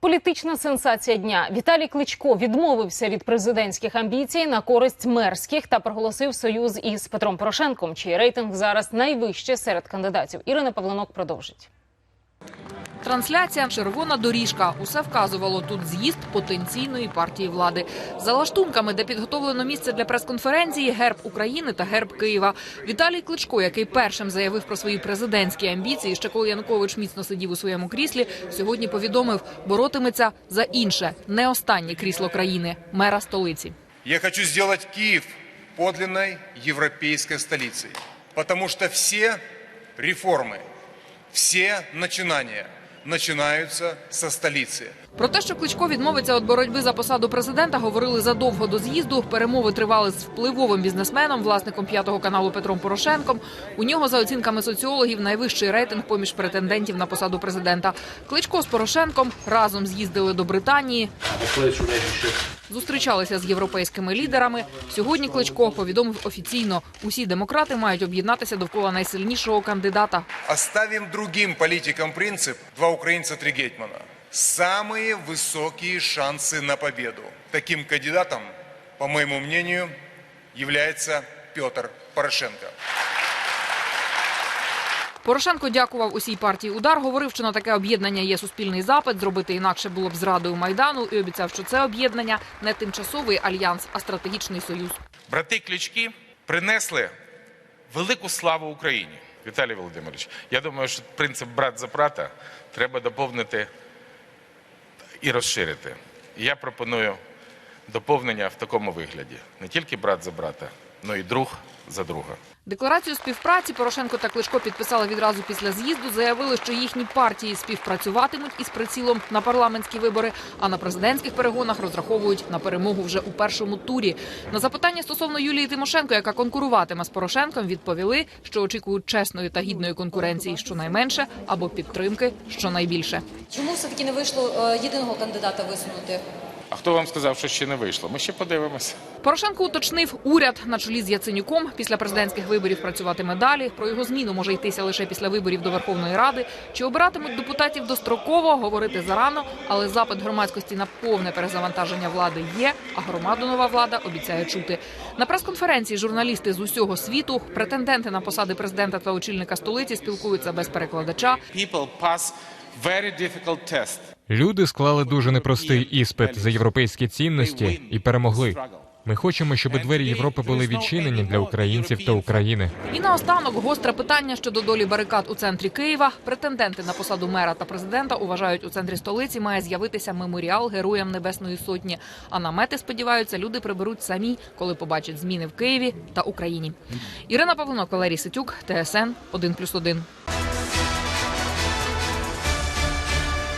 Політична сенсація дня. Віталій Кличко відмовився від президентських амбіцій на користь мерських та проголосив союз із Петром Порошенком, чий рейтинг зараз найвищий серед кандидатів. Ірина Павленок продовжить. Трансляція червона доріжка. Усе вказувало тут з'їзд потенційної партії влади. За лаштунками, де підготовлено місце для прес-конференції, герб України та герб Києва. Віталій Кличко, який першим заявив про свої президентські амбіції, ще коли Янукович міцно сидів у своєму кріслі, сьогодні повідомив, боротиметься за інше, не останнє крісло країни мера столиці. Я хочу сделать Киев подлинной европейской столицей, потому что все реформы, все начинания начинаются со столиці. Про те, що Кличко відмовиться від боротьби за посаду президента, говорили задовго до з'їзду. Перемови тривали з впливовим бізнесменом, власником п'ятого каналу Петром Порошенком. У нього, за оцінками соціологів, найвищий рейтинг поміж претендентів на посаду президента. Кличко з Порошенком разом з'їздили до Британії Зустрічалися з європейськими лідерами. Сьогодні Кличко повідомив офіційно: усі демократи мають об'єднатися довкола найсильнішого кандидата. Оставим другим политикам принцип «два украинца, три гетмана». Самые высокие шансы на победу. Таким кандидатом, по моему мнению, является Петр Порошенко. Порошенко дякував усій партії удар. Говорив, що на таке об'єднання є суспільний запит. Зробити інакше було б зрадою майдану, і обіцяв, що це об'єднання не тимчасовий альянс, а стратегічний союз. Брати Клички принесли велику славу Україні. Віталій Володимирович, я думаю, що принцип брат за брата треба доповнити і розширити. Я пропоную доповнення в такому вигляді: не тільки брат за брата, але й друг за друга. Декларацію співпраці Порошенко та Кличко підписали відразу після з'їзду. Заявили, що їхні партії співпрацюватимуть із прицілом на парламентські вибори, а на президентських перегонах розраховують на перемогу вже у першому турі. На запитання стосовно Юлії Тимошенко, яка конкуруватиме з Порошенком, відповіли, що очікують чесної та гідної конкуренції щонайменше або підтримки щонайбільше. Чому все-таки не вийшло е, єдиного кандидата висунути? А хто вам сказав, що ще не вийшло? Ми ще подивимося. Порошенко уточнив, уряд на чолі з Яценюком після президентських виборів працюватиме далі. Про його зміну може йтися лише після виборів до Верховної Ради. Чи обиратимуть депутатів достроково, говорити зарано, але запит громадськості на повне перезавантаження влади є. А громаду нова влада обіцяє чути. На прес-конференції журналісти з усього світу, претенденти на посади президента та очільника столиці спілкуються без перекладача. people pass very difficult test. Люди склали дуже непростий іспит за європейські цінності і перемогли. Ми хочемо, щоб двері Європи були відчинені для українців та України. І наостанок гостре питання щодо долі барикад у центрі Києва. Претенденти на посаду мера та президента вважають, у центрі столиці має з'явитися меморіал героям Небесної Сотні. А намети сподіваються, люди приберуть самі, коли побачать зміни в Києві та Україні. Ірина Павловна, Валерій Ситюк, ТСН 1+,1.